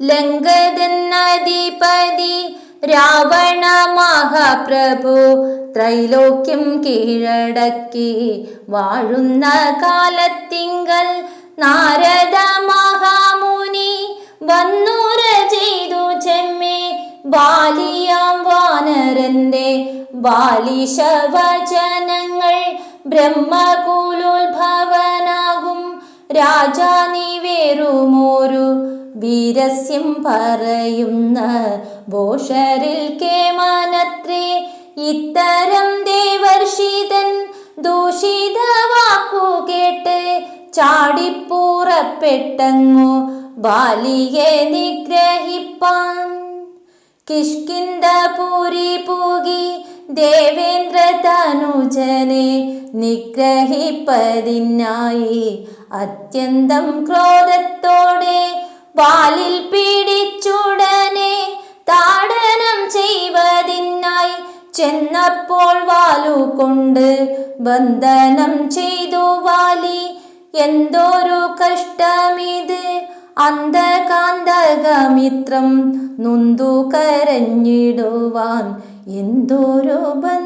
ലങ്കതെന്നധിപതി രാവണ മഹാപ്രഭു ത്രൈലോക്യം കീഴടക്കി വാഴുന്ന കാലത്തിങ്കൽ നാരദ മഹാമുനി വന്നൂര ചെയ്തു ചെമ്മേ ബാലിയാം വാനരന്റെ ബാലിശവചനങ്ങൾ ബ്രഹ്മകൂലോത്ഭവനാകും രാജാ നീവേറുമോരു വീരസ്യം പറയുന്ന ഭോഷരിൽ കേമാനത്രേ ഇത്തരം ദേവർഷിതൻ ദൂഷിത വാക്കു കേട്ട് ചാടിപ്പൂറപ്പെട്ടങ്ങു ബാലിയെ നിഗ്രഹിപ്പാൻ. കിഷ്കിന്ദപുരി പൂകി ദേവേന്ദ്ര തനുജനെ നിഗ്രഹിപ്പതിനായി അത്യന്തം ക്രോധത്തോടെ വാലിൽ പിടിച്ചുടനെ താടനം ചെയ്വതിനായി ചെന്നപ്പോൾ വാലുകൊണ്ട് ബന്ധനം ചെയ്തു വാലി. എന്തോരു കഷ്ടമിത്. അന്ധകാന്തകമിത്രം നൊന്തു കരഞ്ഞിടുവാൻ എന്തോരു ബന്ധമീശ